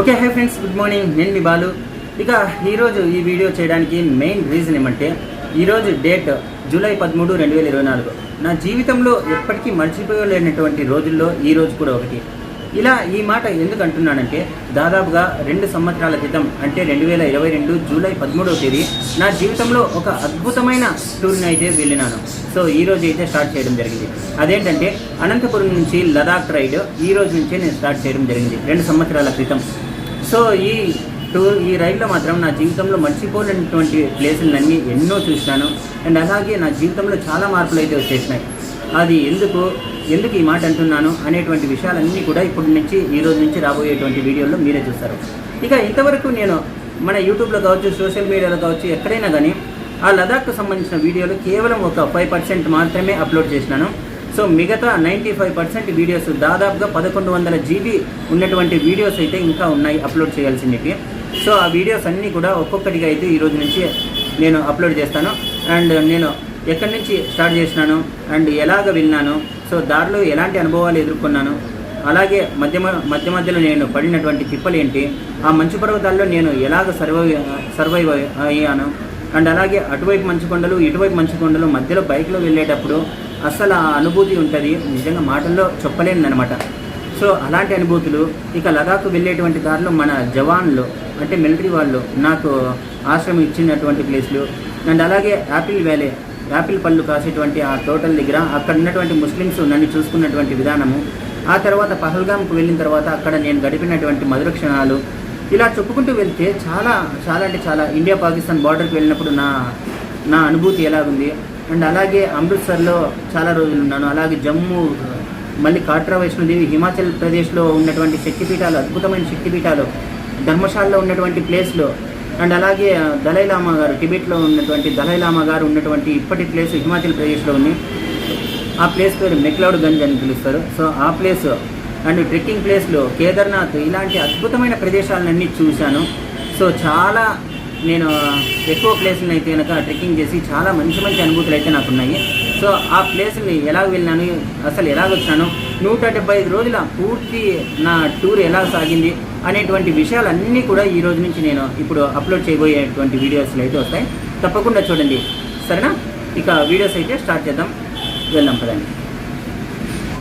Okay hi friends good morning నేను మీ బాలు. ఇక ఈరోజు ఈ వీడియో చేయడానికి మెయిన్ రీజన్ ఏమంటే ఈరోజు డేట్ జూలై పదమూడు రెండు వేల ఇరవై నాలుగు. నా జీవితంలో ఎప్పటికీ మర్చిపోలేనటువంటి రోజుల్లో ఈ రోజు కూడా ఒకటి. ఇలా ఈ మాట ఎందుకు అంటున్నానంటే దాదాపుగా రెండు సంవత్సరాల క్రితం అంటే రెండు వేల ఇరవై రెండు జూలై పదమూడవ తేదీ నా జీవితంలో ఒక అద్భుతమైన టూర్ని అయితే వెళ్ళినాను. సో ఈ రోజు అయితే స్టార్ట్ చేయడం జరిగింది. అదేంటంటే అనంతపురం నుంచి లదాఖ్ రైడ్ ఈ రోజు నుంచే నేను స్టార్ట్ చేయడం జరిగింది. రెండు సంవత్సరాల క్రితం. సో ఈ టూర్ ఈ రైడ్లో మాత్రం నా జీవితంలో మర్చిపోలేనటువంటి ప్లేసులన్నీ ఎన్నో చూశాను. అండ్ అలాగే నా జీవితంలో చాలా మార్పులు అయితే వచ్చేసినాయి. అది ఎందుకు ఎందుకు ఈ మాట అంటున్నాను అనేటువంటి విషయాలన్నీ కూడా ఇప్పటి నుంచి ఈ రోజు నుంచి రాబోయేటువంటి వీడియోలో మీరే చూస్తారు. ఇక ఇంతవరకు నేను మన యూట్యూబ్లో కావచ్చు సోషల్ మీడియాలో కావచ్చు ఎక్కడైనా కానీ ఆ లదాఖ్కు సంబంధించిన వీడియోలు కేవలం ఒక ఫైవ్ పర్సెంట్ మాత్రమే అప్లోడ్ చేసినాను. సో మిగతా నైంటీ ఫైవ్ పర్సెంట్ వీడియోస్ దాదాపుగా పదకొండు వందల జీబీ ఉన్నటువంటి వీడియోస్ అయితే ఇంకా ఉన్నాయి అప్లోడ్ చేయాల్సినవి సో ఆ వీడియోస్ అన్నీ కూడా ఒక్కొక్కటిగా అయితే ఈరోజు నుంచి నేను అప్లోడ్ చేస్తాను. అండ్ నేను ఎక్కడి నుంచి స్టార్ట్ చేసినాను అండ్ ఎలాగ వెళ్ళినాను సో దారిలో ఎలాంటి అనుభవాలు ఎదుర్కొన్నాను అలాగే మధ్య మధ్య మధ్యలో నేను పడినటువంటి తిప్పలు ఏంటి ఆ మంచు పర్వతాల్లో నేను ఎలాగ సర్వైవ్ సర్వైవ్ అయ్యాను అండ్ అలాగే అటువైపు మంచు కొండలు ఇటువైపు మంచు కొండలు మధ్యలో బైక్లో వెళ్ళేటప్పుడు అసలు ఆ అనుభూతి ఉంటుంది. నిజంగా మాటల్లో చెప్పలేనిదనమాట సో అలాంటి అనుభూతులు ఇక లదాఖ్ వెళ్ళేటువంటి దారిలో మన జవాన్లు అంటే మిలిటరీ వాళ్ళు నాకు ఆశ్రమం ఇచ్చినటువంటి ప్లేస్లు అండ్ అలాగే యాపిల్ వ్యాలీ యాపిల్ పళ్ళు కాసేటువంటి ఆ తోటల దగ్గర అక్కడ ఉన్నటువంటి ముస్లిమ్స్ నన్ను చూసుకున్నటువంటి విధానము. ఆ తర్వాత పహల్గామ్కు వెళ్ళిన తర్వాత అక్కడ నేను గడిపినటువంటి మధుర క్షణాలు ఇలా చెప్పుకుంటూ వెళ్తే చాలా చాలా అంటే చాలా. ఇండియా పాకిస్తాన్ బార్డర్కి వెళ్ళినప్పుడు నా నా అనుభూతి ఎలాగుంది? అండ్ అలాగే అమృత్సర్లో చాలా రోజులు ఉన్నాను. అలాగే జమ్మూ మళ్ళీ కాట్రా వైష్ణోదేవి హిమాచల్ ప్రదేశ్లో ఉన్నటువంటి శక్తిపీఠాలు అద్భుతమైన శక్తిపీఠాలు ధర్మశాలలో ఉన్నటువంటి ప్లేస్లో అండ్ అలాగే దలైలామా గారు టిబెట్లో ఉన్నటువంటి దలైలామా గారు ఉన్నటువంటి ఇప్పటి ప్లేస్ హిమాచల్ ప్రదేశ్లో ఉంది. ఆ ప్లేస్ పేరు మెక్లౌడ్ గంజ్ అని పిలుస్తారు. సో ఆ ప్లేస్ అండ్ ట్రెక్కింగ్ ప్లేస్లో కేదార్నాథ్ ఇలాంటి అద్భుతమైన ప్రదేశాలన్నీ చూశాను. సో చాలా నేను ఎక్కువ ప్లేసులను అయితే కనుక ట్రెక్కింగ్ చేసి చాలా మంచి మంచి అనుభూతులు అయితే నాకు ఉన్నాయి సో ఆ ప్లేస్ని ఎలా వెళ్ళినాను అసలు ఎలా వచ్చాను నూట డెబ్బై ఐదు రోజుల పూర్తి నా టూర్ ఎలా సాగింది అనేటువంటి విషయాలన్నీ కూడా ఈ రోజు నుంచి నేను ఇప్పుడు అప్లోడ్ చేయబోయేటువంటి వీడియోస్లో అయితే వస్తాయి. తప్పకుండా చూడండి. సరేనా? ఇక వీడియోస్ అయితే స్టార్ట్ చేద్దాం. వెళ్దాం పదండి.